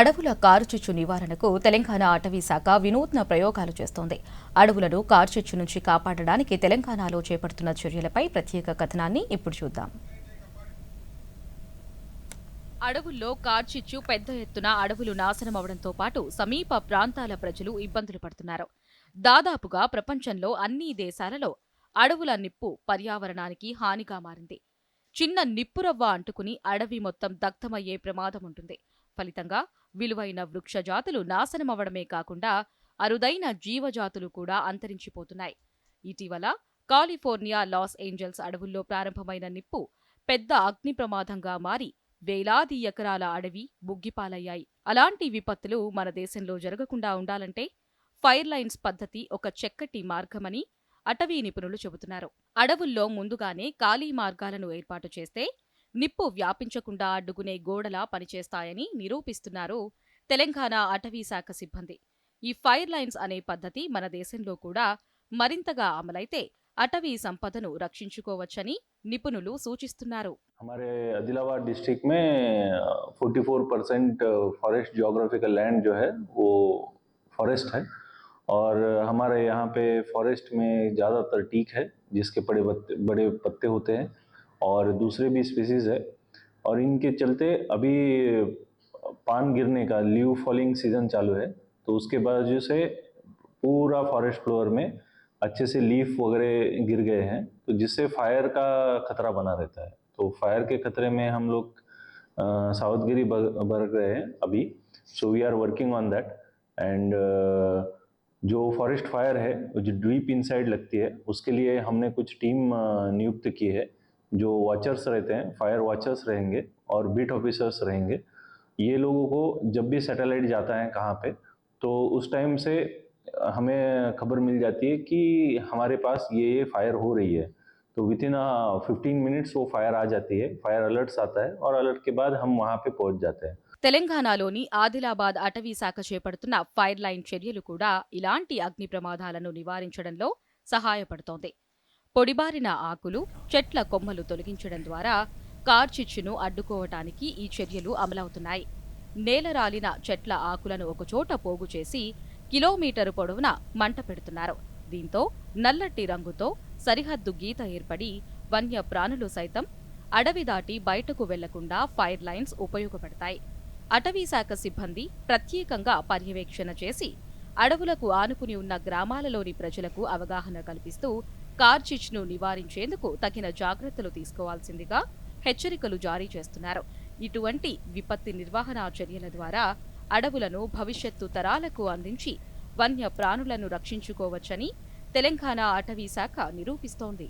అడవుల కారుచిచ్చు నివారణకు తెలంగాణ అటవీ శాఖ వినూత్న ప్రయోగాలు చేస్తోంది. అడవులను కారుచిచ్చు నుంచి కాపాడడానికి తెలంగాణలో చేపడుతున్న చర్యలపై ప్రత్యేక కథనాన్ని ఇప్పుడు చూద్దాం. అడవుల్లో కార్చిచ్చు పెద్ద ఎత్తున అడవులు నాశనమవడంతో పాటు సమీప ప్రాంతాల ప్రజలు ఇబ్బందులు పడుతున్నారు. దాదాపుగా ప్రపంచంలో అన్ని దేశాలలో అడవుల నిప్పు పర్యావరణానికి హానిగా మారింది. చిన్న నిప్పురవ్వ అంటుకుని అడవి మొత్తం దగ్ధమయ్యే ప్రమాదం ఉంటుంది. ఫలితంగా విలువైన వృక్ష జాతులు నాశనమవడమే కాకుండా అరుదైన జీవజాతులు కూడా అంతరించిపోతున్నాయి. ఇటీవల కాలిఫోర్నియా లాస్ ఏంజల్స్ అడవుల్లో ప్రారంభమైన నిప్పు పెద్ద అగ్ని ప్రమాదంగా మారి వేలాది ఎకరాల అడవి బుగ్గిపాలయ్యాయి అలాంటి విపత్తులు మన దేశంలో జరగకుండా ఉండాలంటే ఫైర్ లైన్స్ పద్ధతి ఒక చక్కటి మార్గమని అటవీ నిపుణులు చెబుతున్నారు. అడవుల్లో ముందుగానే ఖాళీ మార్గాలను ఏర్పాటు చేస్తే నిప్పు వ్యాపించకుండా అడ్డుకునే గోడలా పనిచేస్తాయని నిరూపిస్తున్నారు తెలంగాణ అటవీ శాఖ సిబ్బంది ఈ ఫైర్ లైన్స్ అనే పద్ధతి మన దేశంలో కూడా మరింతగా అమలైతే అటవీ సంపదను రక్షించుకోవచ్చని నిపుణులు సూచిస్తున్నారు हमारे आदिलाबाद डिस्ट्रिक्ट में 44 परसेंट फॉरेस्ट जोग्राफिकल लैंड जो है वो फॉरेस्ट है और हमारे यहाँ पे फॉरेस्ट में ज़्यादातर टीक है जिसके बड़े पत्ते बड़े पत्ते होते हैं और दूसरे भी स्पीसीज है। और इनके चलते अभी पान गिरने का लीव फॉलिंग सीज़न चालू है तो उसके वजह से पूरा फॉरेस्ट फ्लोर में अच्छे से लीफ वगैरह गिर गए हैं तो जिससे फायर का खतरा बना रहता है। तो फायर के खतरे में हम लोग सावधगिरी बर- बरत रहे हैं अभी। So we are working on that and जो फॉरेस्ट फायर है जो डीप इनसाइड लगती है, उसके लिए हमने कुछ टीम नियुक्त की है। जो वॉचर्स रहते हैं फायर वॉचर्स रहेंगे और बीट ऑफिसर्स रहेंगे ये लोगों को जब भी सैटेलाइट जाता है कहाँ पे तो उस टाइम से हमें खबर मिल जाती है कि हमारे पास ये ये फायर हो रही है तो विद इन फिफ्टीन मिनट्स वो फायर आ जाती है फायर अलर्ट्स आता है और अलर्ट के बाद हम वहाँ पे पहुँच जाते हैं తెలంగాణలోని ఆదిలాబాద్ అటవీ శాఖ చేపడుతున్న ఫైర్ లైన్ చర్యలు కూడా ఇలాంటి అగ్ని ప్రమాదాలను నివారించడంలో సహాయపడుతోంది పొడిబారిన ఆకులు చెట్ల కొమ్మలు తొలగించడం ద్వారా కార్చిచ్చును అడ్డుకోవటానికి ఈ చర్యలు అమలవుతున్నాయి. నేలరాలిన చెట్ల ఆకులను ఒకచోట పోగు చేసి కిలోమీటరు పొడవున మంట పెడుతున్నారు. దీంతో నల్లటి రంగుతో సరిహద్దు గీత ఏర్పడి వన్య ప్రాణులు సైతం అడవి దాటి బయటకు వెళ్ళకుండా ఫైర్ లైన్స్ ఉపయోగపడతాయి. అటవీ శాఖ సిబ్బంది ప్రత్యేకంగా పర్యవేక్షణ చేసి అడవులకు ఆనుకుని ఉన్న గ్రామాలలోని ప్రజలకు అవగాహన కల్పిస్తూ కార్చిచ్ను నివారించేందుకు తగిన జాగ్రత్తలు తీసుకోవాల్సిందిగా హెచ్చరికలు జారీ చేస్తున్నారు. ఇటువంటి విపత్తి నిర్వహణ చర్యల ద్వారా అడవులను భవిష్యత్తు తరాలకు అందించి వన్య ప్రాణులను రక్షించుకోవచ్చని తెలంగాణ అటవీ శాఖ నిరూపిస్తోంది.